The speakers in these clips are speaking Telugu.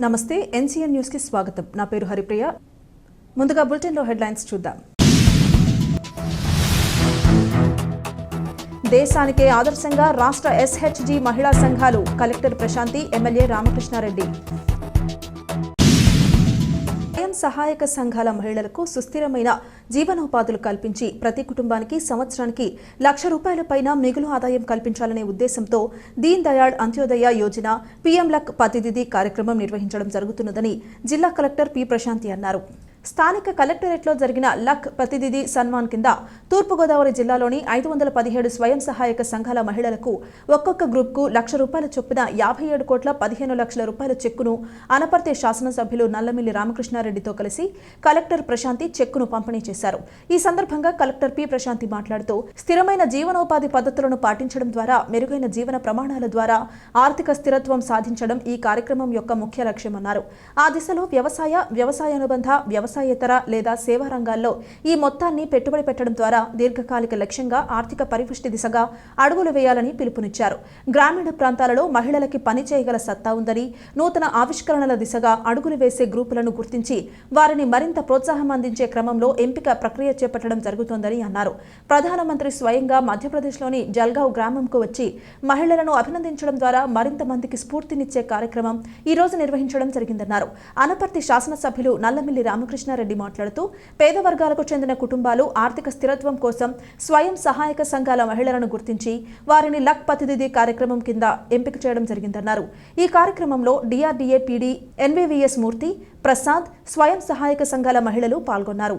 నమస్తే ఎన్సీఎన్ న్యూస్కి స్వాగతం. నా పేరు హరిప్రియ. ముందుగా బులెటిన్లో హెడ్లైన్స్ చూద్దాం. దేశానికే ఆదర్శంగా రాష్ట్ర ఎస్హెచ్జి మహిళా సంఘాలు. Collector Prashanti MLA Ramakrishna Reddy. స్వయం సహాయక సంఘాల మహిళలకు సుస్థిరమైన జీవనోపాధులు కల్పించి ప్రతి కుటుంబానికి సంవత్సరానికి లక్ష రూపాయల పైన మిగులు ఆదాయం కల్పించాలనే ఉద్దేశంతో దీన్ దయాళ్ అంత్యోదయ యోజన పీఎం లక్ ప్రతినిధి కార్యక్రమం నిర్వహించడం జరుగుతున్నదని జిల్లా కలెక్టర్ పి ప్రశాంతి అన్నారు. స్థానిక కలెక్టరేట్లో జరిగిన లక్ ప్రతినిధి సన్మాన్ కింద తూర్పుగోదావరి జిల్లాలోని ఐదు వందల పదిహేడు స్వయం సహాయక సంఘాల మహిళలకు ఒక్కొక్క గ్రూప్కు లక్ష రూపాయల చొప్పున యాభై ఏడు కోట్ల పదిహేను లక్షల రూపాయల చెక్కును అనపర్తి శాసనసభ్యులు నల్లమిల్లి రామకృష్ణారెడ్డితో కలిసి కలెక్టర్ ప్రశాంతి చెక్కును పంపిణీ చేశారు. ఈ సందర్భంగా కలెక్టర్ పి ప్రశాంతి మాట్లాడుతూ స్థిరమైన జీవనోపాధి పద్ధతులను పాటించడం ద్వారా మెరుగైన జీవన ప్రమాణాల ద్వారా ఆర్థిక స్థిరత్వం సాధించడం ఈ కార్యక్రమం యొక్క ముఖ్య లక్ష్యమన్నారు. ఆ దిశలో వ్యవసాయ వ్యవసాయానుబంధ వ్యవసాయేతర లేదా సేవా రంగాల్లో ఈ మొత్తాన్ని పెట్టుబడి పెట్టడం ద్వారా దీర్ఘకాలిక లక్ష్యంగా ఆర్థిక పరిపుష్టి దిశగా అడుగులు వేయాలని పిలుపునిచ్చారు. గ్రామీణ ప్రాంతాలలో మహిళలకి పని చేయగల సత్తా ఉందని నూతన ఆవిష్కరణల దిశగా అడుగులు వేసే గ్రూపులను గుర్తించి వారిని మరింత ప్రోత్సాహం అందించే క్రమంలో ఎంపిక ప్రక్రియ చేపట్టడం జరుగుతోందని అన్నారు. ప్రధానమంత్రి స్వయంగా మధ్యప్రదేశ్లోని జల్గావ్ గ్రామంకు వచ్చి మహిళలను అభినందించడం ద్వారా మరింత మందికి స్ఫూర్తినిచ్చే కార్యక్రమం ఈ రోజు నిర్వహించడం జరిగిందన్నారు. అనపర్తి శాసనసభ్యులు నల్లమిల్లి రామకృష్ణారెడ్డి మాట్లాడుతూ పేద వర్గాలకు చెందిన కుటుంబాలు ఆర్థిక స్థిరత్వం కోసం స్వయం సహాయక సంఘాల మహిళలను గుర్తించి వారిని లక్ ప్రతినిధి కార్యక్రమం కింద ఎంపిక చేయడం జరిగిందన్నారు. ఈ కార్యక్రమంలో DRDA PD NVVS Murthy Prasad స్వయం సహాయక సంఘాల మహిళలు పాల్గొన్నారు.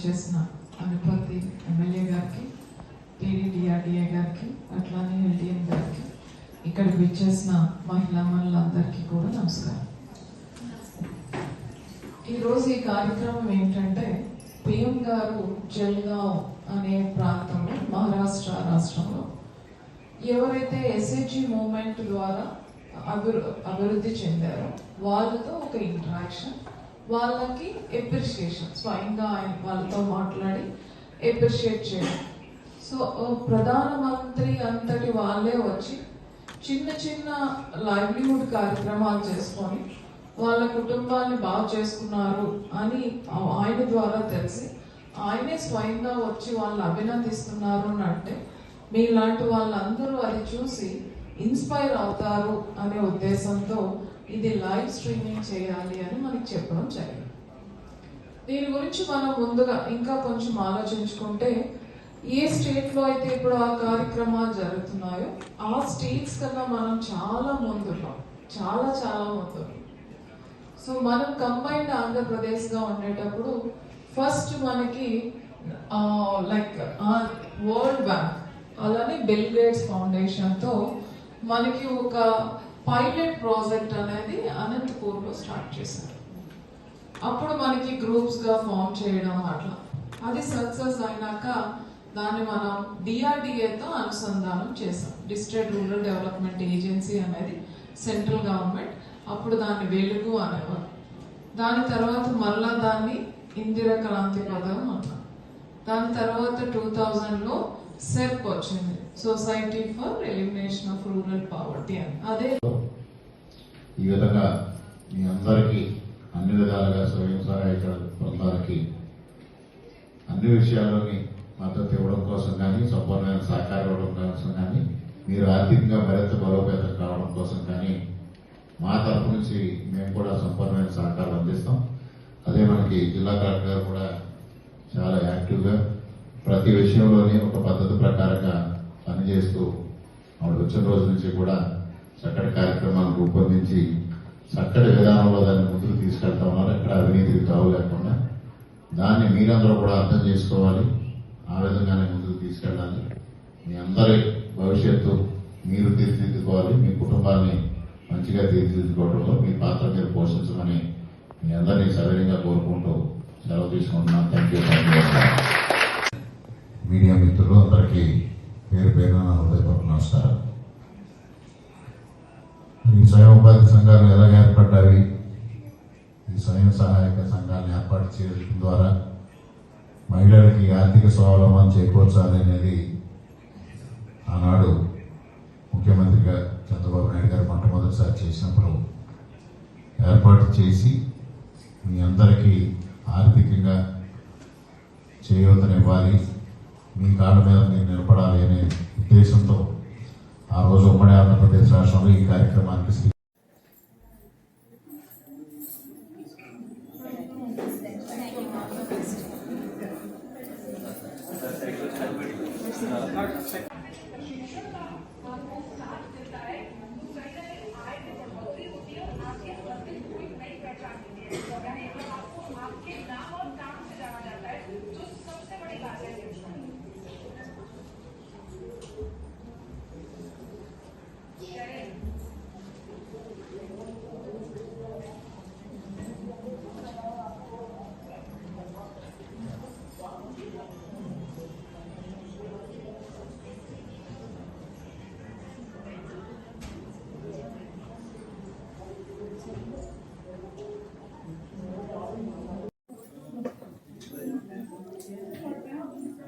చేసిన అనుపతి ఎమ్మెల్యే గారికి టీడీడీఆర్డీఏ గారికి అట్లానే ఎల్డిఎం గారికి ఇక్కడికి విచ్చేసిన మహిళా మనులందరికీ కూడా నమస్కారం. ఈరోజు ఈ కార్యక్రమం ఏంటంటే పిఎం గారు జల్గావ్ అనే ప్రాంతంలో మహారాష్ట్ర రాష్ట్రంలో ఎవరైతే ఎస్హెచ్జి మూమెంట్ ద్వారా అభివృ అభివృద్ధి చెందారో వాళ్ళతో ఒక ఇంటరాక్షన్ వాళ్ళకి ఎప్రిషియేషన్ స్వయంగా ఆయన వాళ్ళతో మాట్లాడి ఎప్రిషియేట్ చేయడం సో ప్రధానమంత్రి అంతటి వాళ్ళే వచ్చి చిన్న చిన్న లైవ్లీహుడ్ కార్యక్రమాలు చేసుకొని వాళ్ళ కుటుంబాన్ని బాగు చేసుకున్నారు అని ఆయన ద్వారా తెలిసి ఆయనే స్వయంగా వచ్చి వాళ్ళని అభినందిస్తున్నారు అని అంటే మీలాంటి వాళ్ళందరూ అది చూసి ఇన్స్పైర్ అవుతారు అనే ఉద్దేశంతో ఇది లైవ్ స్ట్రీమింగ్ చేయాలి అని మనకి చెప్పడం జరిగింది. దీని గురించి మనం ముందుగా ఇంకా కొంచెం ఆలోచించుకుంటే ఏ స్టేట్లో అయితే ఇప్పుడు ఆ కార్యక్రమాలు జరుగుతున్నాయో ఆ స్టేట్స్ కన్నా మనం చాలా ముందున్నాం. చాలా చాలా ముందున్నాం. సో మనం కంబైన్డ్ ఆంధ్రప్రదేశ్గా ఉండేటప్పుడు ఫస్ట్ మనకి లైక్ వరల్డ్ బ్యాంక్ అలానే బిల్ గేట్స్ ఫౌండేషన్తో మనకి ఒక పైలట్ ప్రాజెక్ట్ అనేది అనంతపూర్లో స్టార్ట్ చేశారు. అప్పుడు మనకి గ్రూప్స్గా ఫామ్ చేయడం అట్లా. అది సక్సెస్ అయినాక దాన్ని మనం డిఆర్డిఏతో అనుసంధానం చేసాం డిస్ట్రిక్ట్ రూరల్ డెవలప్మెంట్ ఏజెన్సీ అనేది సెంట్రల్ గవర్నమెంట్. అప్పుడు దాన్ని వెలుగు అనేవారు. దాని తర్వాత మళ్ళా దాన్ని ఇందిరా క్రాంతి పథకం అన్నాం దాని తర్వాత టూ థౌజండ్లో సెర్ప్ వచ్చింది. Society for elimination of rural poverty అని. అదే ఈ విధంగా మీ అందరికీ అన్ని విధాలుగా స్వయం సహాయక బృందాలకి అన్ని విషయాల్లోని మద్దతు ఇవ్వడం కోసం కానీ సంపూర్ణమైన సహకారం ఇవ్వడం కోసం కానీ మీరు ఆర్థికంగా మరింత బలోపేతం కావడం కోసం కానీ మా తరపు నుంచి మేము కూడా సంపూర్ణమైన సహకారం అందిస్తాం. అదే మనకి జిల్లా కలెక్టర్ గారు కూడా చాలా యాక్టివ్గా ప్రతి విషయంలోనే ఒక పద్ధతి ప్రకారంగా పనిచేస్తూ ఆవిడ వచ్చిన రోజు నుంచి కూడా చక్కటి కార్యక్రమాలు రూపొందించి చక్కటి విధానంలో దాన్ని ముందుకు లేకుండా దాన్ని మీరందరూ కూడా అర్థం చేసుకోవాలి. ఆ విధంగానే ముందుకు తీసుకెళ్ళాలి. మీ అందరి భవిష్యత్తు మీరు తీర్చిదిద్దుకోవాలి. మీ కుటుంబాన్ని మంచిగా తీర్చిదిద్దుకోవడంలో మీ పాత్ర మీరు పోషించమని మీ అందరినీ సవినీయంగా కోరుకుంటూ సెలవు తీసుకుంటున్నాను. థ్యాంక్ యూ మీడియా మిత్రులు అందరికీ పేరు పేరున నా హృదయపూర్వక నమస్కారం ఈ స్వయం ఉపాధి సంఘాలు ఎలాగ ఏర్పడ్డాయి? ఈ స్వయం సహాయక సంఘాలను ఏర్పాటు చేయడం ద్వారా మహిళలకి ఆర్థిక స్వావలంబన చేకూర్చాలి అనేది ఆనాడు ముఖ్యమంత్రిగా చంద్రబాబు నాయుడు గారు మొట్టమొదటిసారి చేసినప్పుడు ఏర్పాటు చేసి మీ అందరికీ ఆర్థికంగా చేయూతనివ్వాలి. మీ కాళ్ళ మీద మీరు నిలబడాలి రోజు ఉమ్మడి ఆంధ్రప్రదేశ్ రాష్ట్రంలో ఈ కార్యక్రమానికి Shri Thank you.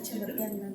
Açılıp gelmem.